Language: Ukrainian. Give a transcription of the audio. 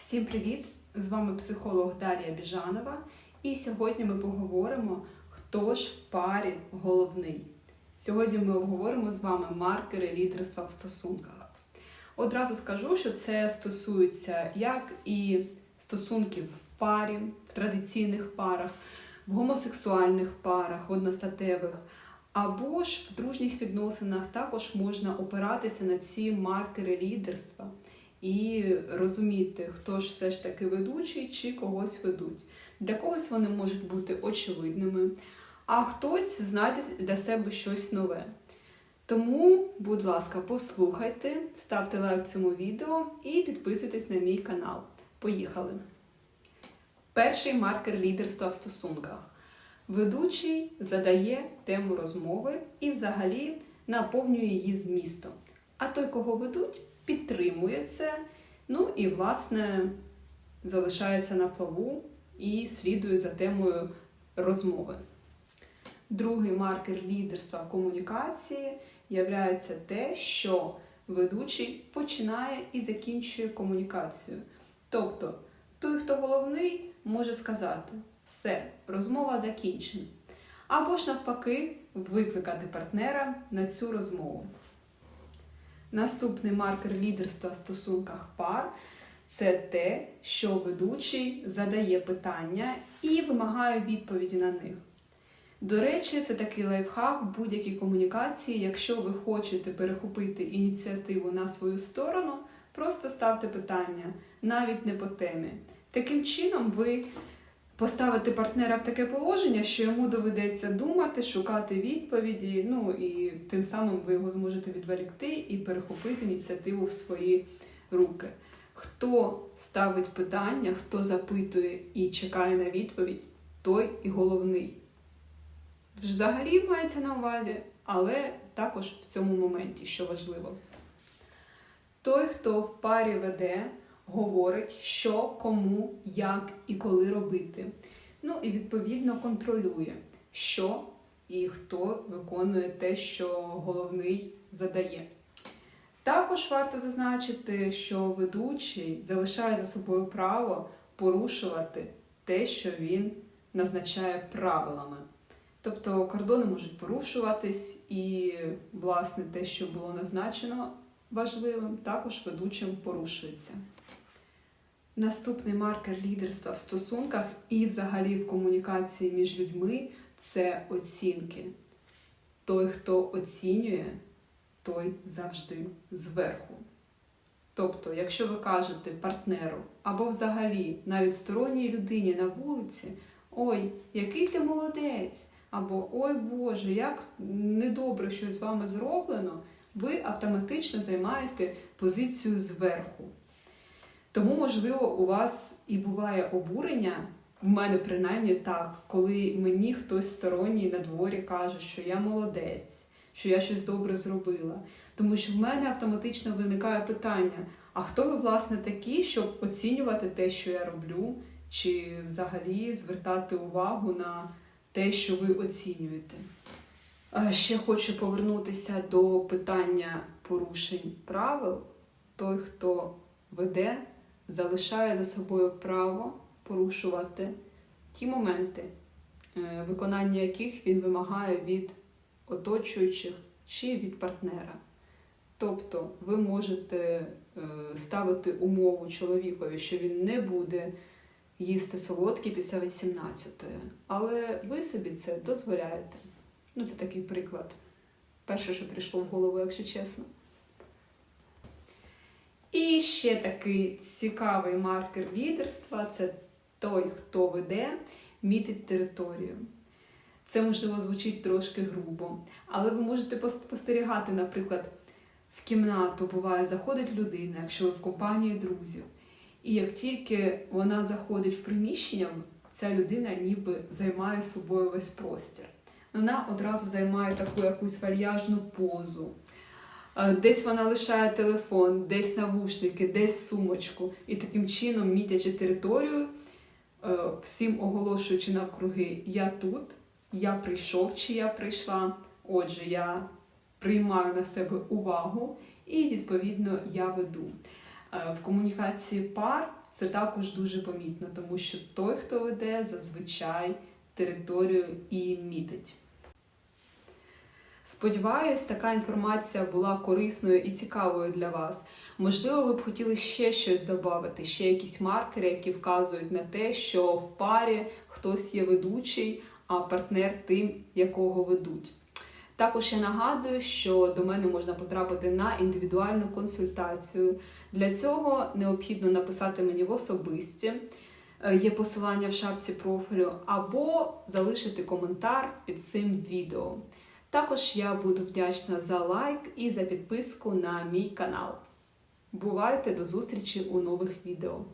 Всім привіт! З вами психолог Дар'я Біжанова. І сьогодні ми поговоримо, хто ж в парі головний. Сьогодні ми обговоримо з вами маркери лідерства в стосунках. Одразу скажу, що це стосується як і стосунків в парі, в традиційних парах, в гомосексуальних парах, одностатевих, або ж в дружніх відносинах також можна опиратися на ці маркери лідерства і розуміти, хто ж все ж таки ведучий чи когось ведуть. Для когось вони можуть бути очевидними, а хтось знайде для себе щось нове. Тому, будь ласка, послухайте, ставте лайк цьому відео і підписуйтесь на мій канал. Поїхали! Перший маркер лідерства в стосунках. Ведучий задає тему розмови і взагалі наповнює її змістом. А той, кого ведуть, підтримує це, ну і, власне, залишається на плаву і слідує за темою розмови. Другий маркер лідерства в комунікації являється те, що ведучий починає і закінчує комунікацію. Тобто, той, хто головний, може сказати: все, розмова закінчена. Або ж навпаки, викликати партнера на цю розмову. Наступний маркер лідерства в стосунках пар це те, що ведучий задає питання і вимагає відповіді на них. До речі, це такий лайфхак в будь-якій комунікації. Якщо ви хочете перехопити ініціативу на свою сторону, просто ставте питання, навіть не по темі. Таким чином, ви поставите партнера в таке положення, що йому доведеться думати, шукати відповіді, ну і тим самим ви його зможете відволікти і перехопити ініціативу в свої руки. Хто ставить питання, хто запитує і чекає на відповідь, той і головний. Взагалі мається на увазі, але також в цьому моменті, що важливо. Той, хто в парі веде, говорить, що, кому, як і коли робити. Ну і відповідно контролює, що і хто виконує те, що головний задає. Також варто зазначити, що ведучий залишає за собою право порушувати те, що він назначає правилами. Тобто кордони можуть порушуватись, і, власне, те, що було назначено важливим, також ведучим порушується. Наступний маркер лідерства в стосунках і взагалі в комунікації між людьми це оцінки. Той, хто оцінює, той завжди зверху. Тобто, якщо ви кажете партнеру або взагалі навіть сторонній людині на вулиці, ой, який ти молодець, або ой Боже, як недобре щось з вами зроблено, ви автоматично займаєте позицію зверху. Тому, можливо, у вас і буває обурення, в мене принаймні так, коли мені хтось сторонній на дворі каже, що я молодець, що я щось добре зробила. Тому що в мене автоматично виникає питання: а хто ви, власне, такі, щоб оцінювати те, що я роблю, чи взагалі звертати увагу на те, що ви оцінюєте? Е, Ще хочу повернутися до питання порушень правил. Той, хто веде, залишає за собою право порушувати ті моменти, е, виконання яких він вимагає від оточуючих чи від партнера. Тобто ви можете е, ставити умову чоловікові, що він не буде їсти солодкі після 18-ї, але ви собі це дозволяєте. Ну, це такий приклад. Перше, що прийшло в голову, якщо чесно. І ще такий цікавий маркер лідерства це той, хто веде, мітить територію. Це, можливо, звучить трошки грубо, але ви можете спостерігати, наприклад, в кімнату буває, заходить людина, якщо ви в компанії друзів. І як тільки вона заходить в приміщення, ця людина ніби займає собою весь простір. Вона одразу займає таку якусь вальяжну позу. Десь вона лишає телефон, десь навушники, десь сумочку. І таким чином, мітячи територію, е, всім оголошуючи навкруги, я тут, я прийшов чи я прийшла. Отже, я приймаю на себе увагу і, відповідно, я веду. Е, В комунікації пар це також дуже помітно, тому що той, хто веде, зазвичай територію і мітить. Сподіваюсь, така інформація була корисною і цікавою для вас. Можливо, ви б хотіли ще щось додати, ще якісь маркери, які вказують на те, що в парі хтось є ведучий, а партнер тим, якого ведуть. Також я нагадую, що до мене можна потрапити на індивідуальну консультацію. Для цього необхідно написати мені в особисті. Е, Є посилання в шапці профілю, або залишити коментар під цим відео. Також я буду вдячна за лайк і за підписку на мій канал. Бувайте до зустрічі у нових відео!